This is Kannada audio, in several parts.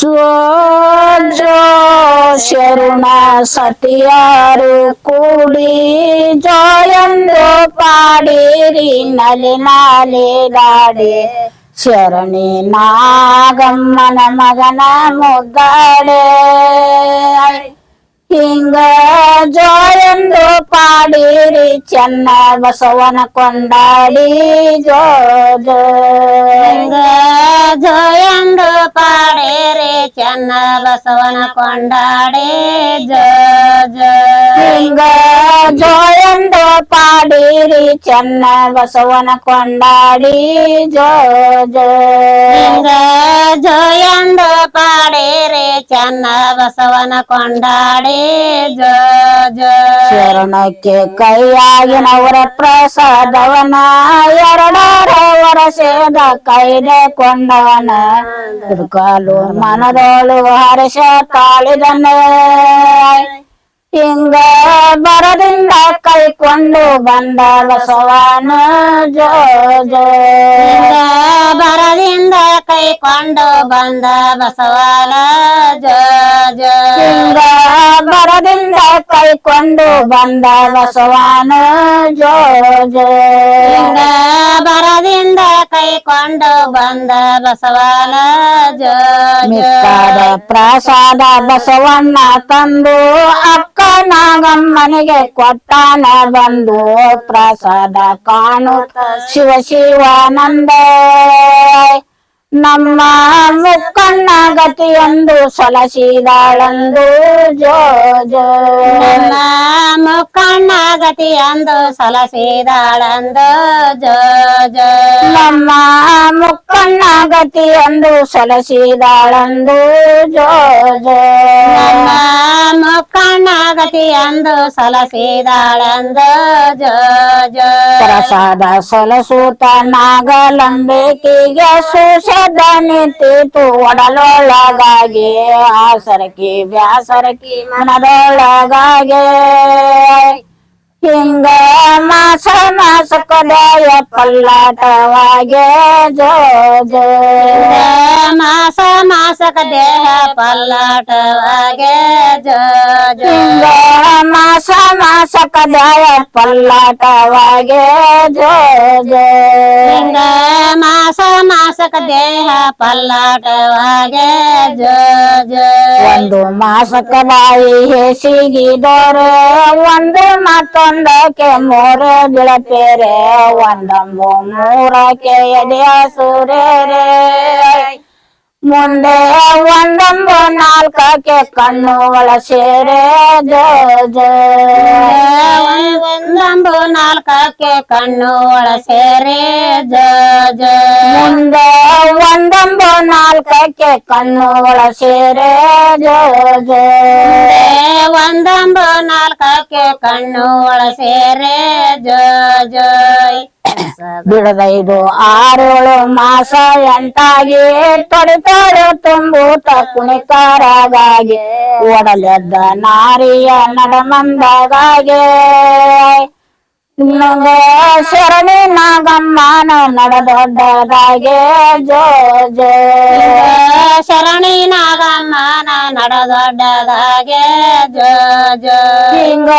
જો શરુણા સતિયાર કુડી જયંદ્ર પાડેરી નલે નાલે ડાડે శరణి నాగమ్మన మగన ముద్దడే ఇంగ జోయందు ಚೆನ್ನ ಬಸವನ ಕೊಂಡಾಡಿ ಜೋ ಜೋ ಪಾಡೆ ರೇ ಚೆನ್ನ ಬಸವನ ಕೊಂಡಾಡೆ ಜೋ ಜೋ ಹಿಂಗ ಜೋಯಂದು ಪಾಡಿರಿ ಚೆನ್ನ ಬಸವನ ಕೊಂಡಾಡಿ ಜೋ ಜೋ ಹಿಂಗ ಜೋಯಂದು ಪಾಡೇರೆ ಚೆನ್ನ ಬಸವನ ಕೊಂಡಾಡೆ ಜೋ ಜೋ ಶರಣಕ್ಕೆ ಕೈಯಾಗಿನವರ ಪ್ರಸಾದವನ ಎರಡರ ವರಸೇದ ಕೈದೆ ಕೊಂಡವನ ಕಾಲು ಮನದೋಳು ಹರ್ಷ ತಾಳಿದನೆ ಹಿಂಗ ಬರದಿಂದ ಕೈಕೊಂಡು ಬಂದ ಬಸವನ ಜೋ ಜೋ ಕೈ ಬರದಿಂದ ಕೈಕೊಂಡು ಬಂದ ಬಸವನ ಜೋ ಬರದಿಂದ ಕೈಕೊಂಡು ಬಂದ ಬಸವನ ಜೋ ಜೋ ಬರದಿಂದ ಕೈಕೊಂಡು ಬಂದ ಬಸವನ ಜೋ ಜೋ ಪ್ರಸಾದ ಬಸವಣ್ಣ ತಂದು ಅಕ್ಕ ನಾಗಮ್ಮನಿಗೆ ಕೊಟ್ಟಾನ ಬಂದು ಪ್ರಸಾದ ಕಾಣು. ಶಿವ ಶಿವಾನಂದ. ನಮ್ಮ ಮುಕ್ಕಣ್ಣ ಗತಿಯೊಂದು ಸಲಸಿದಾಳಂದು ಜೋ ಜೋ. ನನ್ನ ಮುಕ್ಕಣ್ಣ ಗತಿಯಂದು ಸಲಸಿದಾಳಂದು ಜೋ ಜೋ. ನಮ್ಮ ಮುಕ್ಕಣ್ಣ ಅಂದು ಸಲಸಿದಾಳಂದು ಜೋ ಜೋ. ಅಂದು ಮುಕ್ಕಣ್ಣ ಗತಿಯಂದು ಸಲಸಿದಾಳಂದು ಜೋ ಜೋ. ಪ್ರಸಾದ ಸಲಸೂತ ನಾಗಲಂಬಿಕೆಗೆ ಸುಷದ ನಿಂತಿತು ಒಡಲೊಳಗಾಗಿ ಆಸರಕಿ ವ್ಯಾಸರಕಿ ಮನದೊಳಗಾಗಿ. ಹಿಂಗ ಮಾಸ ಮಾಸಕದಯ ಪಲ್ಲಾಟವಾಗೆ ಜೋ ಜೋ ಮಾಸ ಮಾಸಕ ದೇಹ ಪಲ್ಲಾಟವಾಗೆ ಜೋ ಹಿಂಗ ಮಾಸ ಮಾಸಕದಯ ಪಲ್ಲಟವಾಗೆ ಜೋ ಜೋ. ಹಿಂಗ ಮಾಸ ಮಾಸಕ ದೇಹ ಪಲ್ಲಟವಾಗೆ ಜೋ ಜೋ. ಒಂದು ಮಾಸಕ ಬಾಯಿ ಹೇಸಿಗಿದೋರೆ ಒಂದು ಮತ್ತೊಂದಕ್ಕೆ ಮೂರು ಬಿಳಪೇರೆ ಒಂದೊಂದು ಮೂರಕ್ಕೆ ಎದೆಯ ಸೂರ್ಯರೆ ಮುಂದೆ ಒಂದೊಂದು ನಾಲ್ಕಕ್ಕೆ ಕಣ್ಣು ಒಳ ಸೇರೆ ಜೋ ಜೋ ಒಂದೊಂದು ನಾಲ್ಕಕ್ಕೆ ಕಣ್ಣು ಒಳ ಸೇರೆ ಜೋ ಜೋ ಮುಂದೆ ಒಂದೊಂದು ನಾಲ್ಕಕ್ಕೆ ಕಣ್ಣು ಒಳ ಸೇರೆ ಜೋ ಜೋ ಒಂದೊಂದು ನಾಲ್ಕಕ್ಕೆ ಕಣ್ಣು ಒಳ ಸೇರೆ ಜೋ ಜೋಯ್ ಬಿಡದೈದು ಆರೇಳು ಮಾಸ ಎಂಟಾಗಿ ತೊಡಿ ತೊಡೆ ತುಂಬೂತ ಕುಣಿಕಾರಾಗಾಗಿ ಒಡಲೆದ್ದ ನಾರಿಯ ನಡಮಂದಾಗೆ ಶರಣಿ ನಾಗಮ್ಮನ ನಡೆದೊಡ್ಡದಾಗೆ ಜೋ ಜೋ. ಶರಣಿ ನಾಗಮ್ಮನ ನಡೆದೊಡ್ಡದಾಗೆ ಜೋ ಜೋ. ಹಿಂಗ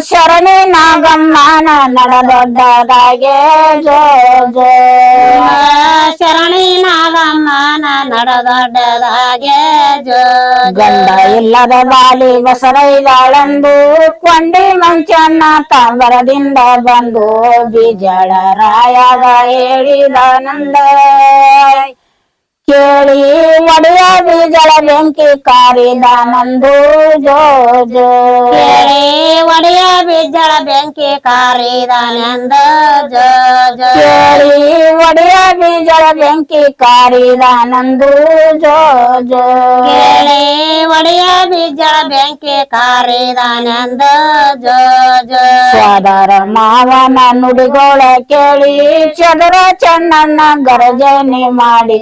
ಶರಣಿ ನಾಗಮ್ಮನ ನಡದೊಡ್ಡದಾಗೆ ಜೋ ಜೋ. ಶರಣಿ ನಾಗಮ್ಮನ ನಡದೊಡ್ಡದಾಗೆ ಜೋ ಗಂಡ ಇಲ್ಲದ ಬಾಲಿ ಬಸರೈದಾಳಂದು. ಕೊಂಡಿ ಮಂಚನ್ನ ತಾಂಬರದಿಂದ ಬಂದು. ಬೀಜಳ ರಾಯಗ ಹೇಳಿದಾನಂದ ಕೇಳಿ ಒಡೆಯ ಬೀಜಳ ಬೆಂಕಿ ಕಾರಿದಾನಂದು ಜೋ ಜೋ ಕೇಳಿ ಒಡೆಯ ಬೀಜಳ ಬೆಂಕಿ ಕಾರಿದ ಜೋ ಜೋ ಕೇಳಿ ಒಡೆಯ ಬೀಜಳ ಬೆಂಕಿ ಕಾರಿದಾನಂದು ಜೋ ಜೋ ಕೇಳಿ ಒಡೆಯ ಬೀಜಳ ಬೆಂಕಿ ಕಾರಿದ ಜೋ ಜೋ ಸೋದರ ಮಾವನ ನುಡಿಗೋಳ ಕೇಳಿ ಚದರ ಚೆನ್ನಣ್ಣ ಗರಜನೆ ಮಾಡಿ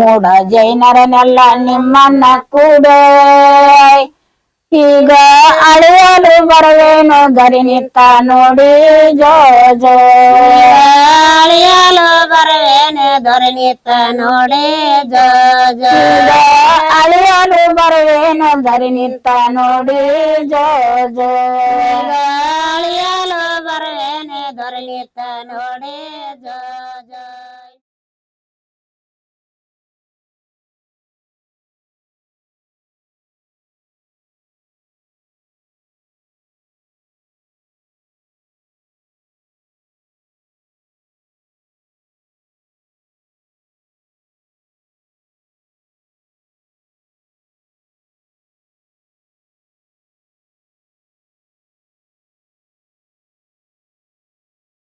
ಮೂಡ ಜೈನರನೆಲ್ಲ ನಿಮ್ಮನ್ನ ಕೂಡೆ. ಈಗ ಅಳಿಯಲು ಬರುವೇನು ಗರಿನಿತ್ತ ನೋಡಿ ಜೋ ಜೋ ಅಳಿಯಲು ಬರುವೇನು ದೊರೆನಿತ್ತ ನೋಡಿ ಜೋ ಜೋ ಅಳಿಯಲು ಬರುವೇನು ದರಿ ನಿಂತ ನೋಡಿ ಜೋ ಜೋ ಗಾಳಿಯಲು ಬರುವೇನೆ ದೊರೆಯುತ್ತ ನೋಡಿ ಜೋ